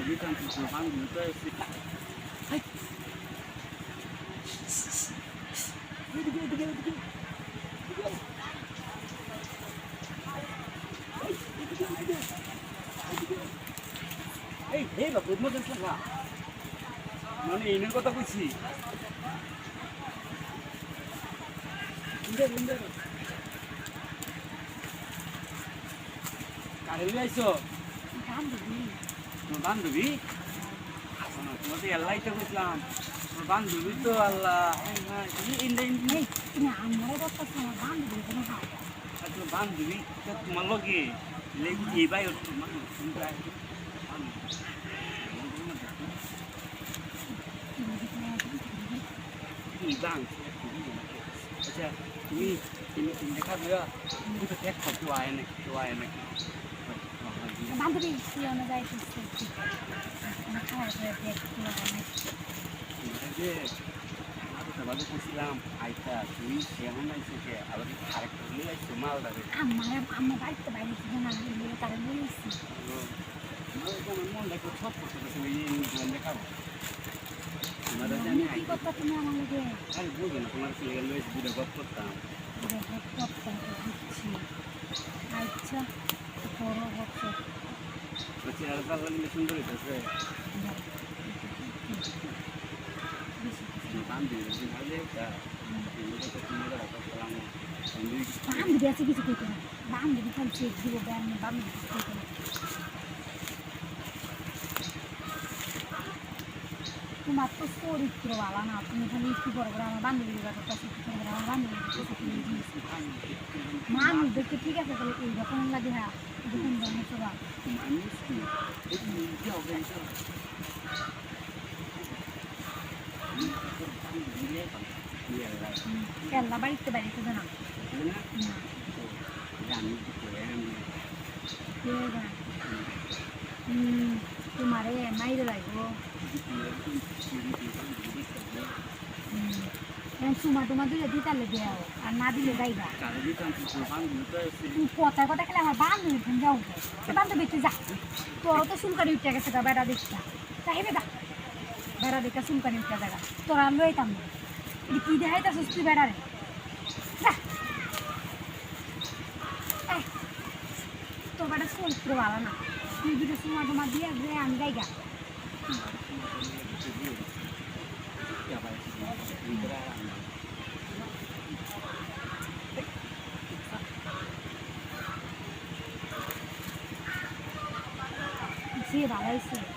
Kagitan sa Tuhan dito eh. si- Ay! Dito, dito, dito, dito. Dito. Ay, dito, dito, dito. এই হে বাবু মজা লাগা মানে এনের কথা কইছি ইন্দার ইন্দার কারে লাইছো তোমার বান্ধবী। শোনো, তোমার তো আল্লাহ তো বুঝলাম। তোমার বান্ধবী তো আল্লাহ ইন্দা ইন্দা আর তোমার বান্ধবী তো তোমার লগে লেগে এই বাই তোমার শুনতে আসবে এই বাং আচ্ছা তুমি তুমি তুমি দেখা দেওয়া তুমি তো দেখ তো আয় নাকি তো আয় নাকি। বান্ধবী সিয়ানো যাইতেছে খাওয়া দাওয়া যে আমি তো বাজে করছিলাম আইতা তুই কেমন আইছে আবার আরেকটা নিয়ে আইছো আমার আমার বাড়িতে বাইরে ছিল না আমি তারা বলেছি মন দেখো সব করতে পারছি এই জীবন দেখাবো। তোমার জানি কি করতে তুমি আমার লোকে আরে বুঝবে না তোমার ছেলে দুটো গপ করতাম। করতে দিচ্ছি আচ্ছা। বান্ধবী আছে কিছু করতে না বান্ধবী খালি চেক দিব বান্ধবী কিছু করতে না তোমার তো চরিত্র ভালো না। তুমি খালি একটু বড় করে আমার বান্ধবীর ব্যাপারটা একটু করে আমার বান্ধবীর মানুষ দেখতে ঠিক আছে, তাহলে এইরকম লাগে হ্যাঁ এরকম ধরনের স্বভাব। কেল্লা বাড়িতে বাড়িতে না। তোমারে মাইরে লাগবো। সুমা টুমা দিলে দিতালে দেও আর না দিলে যাইবা কথা কথা খেলে আমার বান্ধবী ফোন যাও। বান্ধবী তুই যা। তোর তো চুলকানি উঠে গেছে গা বেড়া দেখছা চাইবে যা। বেড়া দেখা চুলকানি উঠে জায়গা তোরা লইতাম না। কি দেখাইতেছিস তুই বেড়ারে যা। এই, তোর বেটা চরিত্র ভালো না। তুই দুটো সুমা টুমা দিয়ে আমি যাইগা সে ভালো হয়েছে